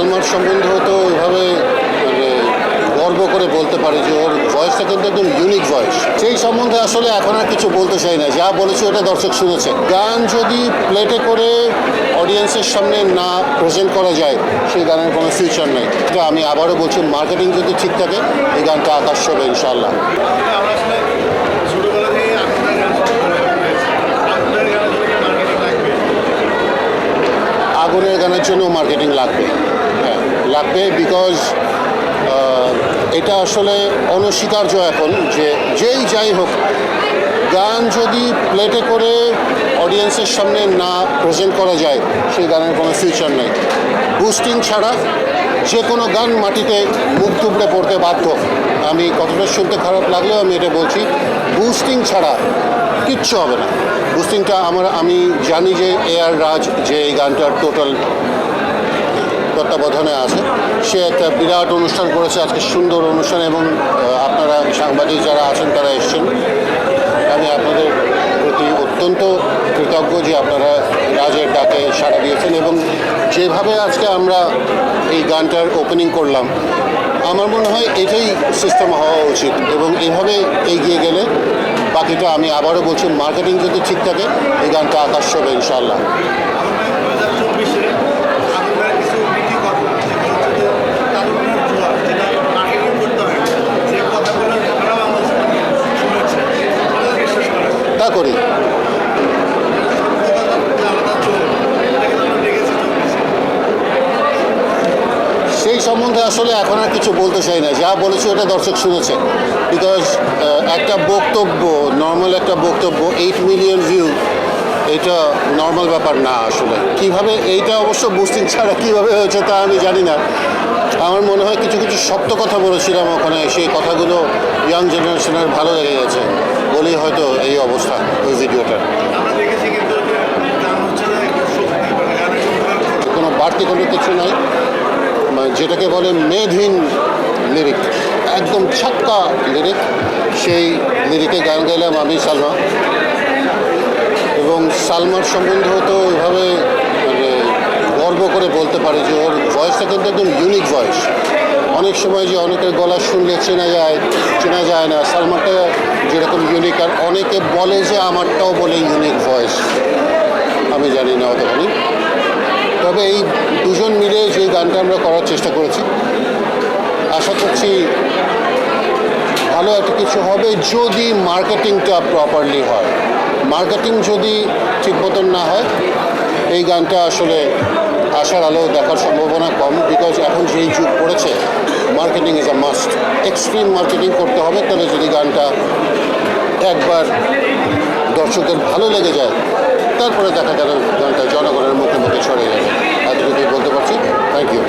সালমার সম্বন্ধেও তো ওইভাবে মানে গর্ব করে বলতে পারি যে ওর ভয়েসটা কিন্তু একদম ইউনিক ভয়েস সেই সম্বন্ধে আসলে এখন আর কিছু বলতে চাই না। যা বলেছি ওটা দর্শক শুনেছে। গান যদি প্লেটে করে অডিয়েন্সের সামনে না প্রেজেন্ট করা যায়, সেই গানের কোনো ফিউচার নেই। এটা আমি আবারও বলছি মার্কেটিং যদি ঠিক থাকে, এই গানটা আকাশ হবে ইনশাল্লাহ আগুনের গানের জন্য মার্কেটিং লাগবে। লাগবে বিকজ এটা আসলে অনস্বীকার্য এখন যে যেই যাই হোক, গান যদি প্লেটে করে অডিয়েন্সের সামনে না প্রেজেন্ট করা যায়, সেই গানের কোনো ফিউচার নেই। বুস্টিং ছাড়া যে কোনো গান মাটিতে মুখ টুবড়ে পড়তে বাধ্য। আমি কতটা শুনতে খারাপ লাগলেও আমি এটা বলছি বুস্টিং ছাড়া কিচ্ছু হবে না। বুস্টিংটা আমার, আমি জানি যে এ আর রাজ যে এই গানটার টোটাল তত্ত্বাবধানে আছে। সে একটা বিরাট অনুষ্ঠান করেছে, আজকে সুন্দর অনুষ্ঠান এবং আপনারা সাংবাদিক যারা আছেন তারা এসছেন। আমি আপনাদের প্রতি অত্যন্ত কৃতজ্ঞ যে আপনারা রাজের ডাকে সাড়া দিয়েছেন এবং যেভাবে আজকে আমরা এই গানটার ওপেনিং করলাম, আমার মনে হয় এটাই সিস্টেম হওয়া উচিত এবং এভাবে এগিয়ে গেলে বাকিটা আমি আবারও বলছি মার্কেটিং যদি ঠিক থাকে, এই গানটা আকাশ হবে ইনশাল্লাহ আমরা দু হাজার চব্বিশে আপনার কিছু নীতি কথা যেগুলো হচ্ছে যে তারুণ্যের জোয়ার যেটা মার্কেটিং করতে হয় যে কথাগুলো সারা বাংলাদেশ শুনেছে আমাদেরকে শেষ তা করি। সেই সম্বন্ধে আসলে এখন আর কিছু বলতে চাই না। যা বলেছি ওটা দর্শক শুনেছে। বিকজ একটা বক্তব্য নর্মাল একটা বক্তব্য এইট মিলিয়ন ভিউ এটা নর্মাল ব্যাপার না আসলে। কীভাবে এইটা অবশ্য বুস্টিং ছাড়া কীভাবে হয়েছে তা আমি জানি না। আমার মনে হয় কিছু কিছু শক্ত কথা বলেছিলাম ওখানে। সেই কথাগুলো ইয়াং জেনারেশনের ভালো লেগে গেছে। বলেই হয়তো এই অবস্থা ওই ভিডিওটার কোনো বাড়তি কোনো কিছু নাই। মানে যেটাকে বলে মেধহীন লিরিক একদম ছাক্কা লিরিক সেই লিরিকে গান গাইলাম আমি সালমা। এবং সালমার সম্বন্ধেও তো ওইভাবে মানে গর্ব করে বলতে পারি যে ওর ভয়েসটা কিন্তু একদম ইউনিক ভয়েস অনেক সময় যে অনেকের গলা শুনলে চেনা যায় চেনা যায় না। সালমানটা যেরকম ইউনিক আর অনেকে বলে যে আমারটাও বলে ইউনিক ভয়েস আমি জানি না অতখানি। তবে এই দুজন মিলে যে গানটা আমরা করার চেষ্টা করেছি, আশা করছি ভালো একটা কিছু হবে যদি মার্কেটিংটা প্রপারলি হয়। মার্কেটিং যদি ঠিক মতন না হয়, এই গানটা আসলে আশার আলো দেখার সম্ভাবনা কম বিকজ এখন যেই যুগ পড়েছে marketing is a must extreme marketing করতে হবে, তাহলে যদি গানটা একবার দর্শকদের ভালো লেগে যায়, তারপরে দেখা গেল গানটা জনগণের মুখে মুখে ছড়িয়ে যাবে। এতটুকুই বলতে পারছি। Thank you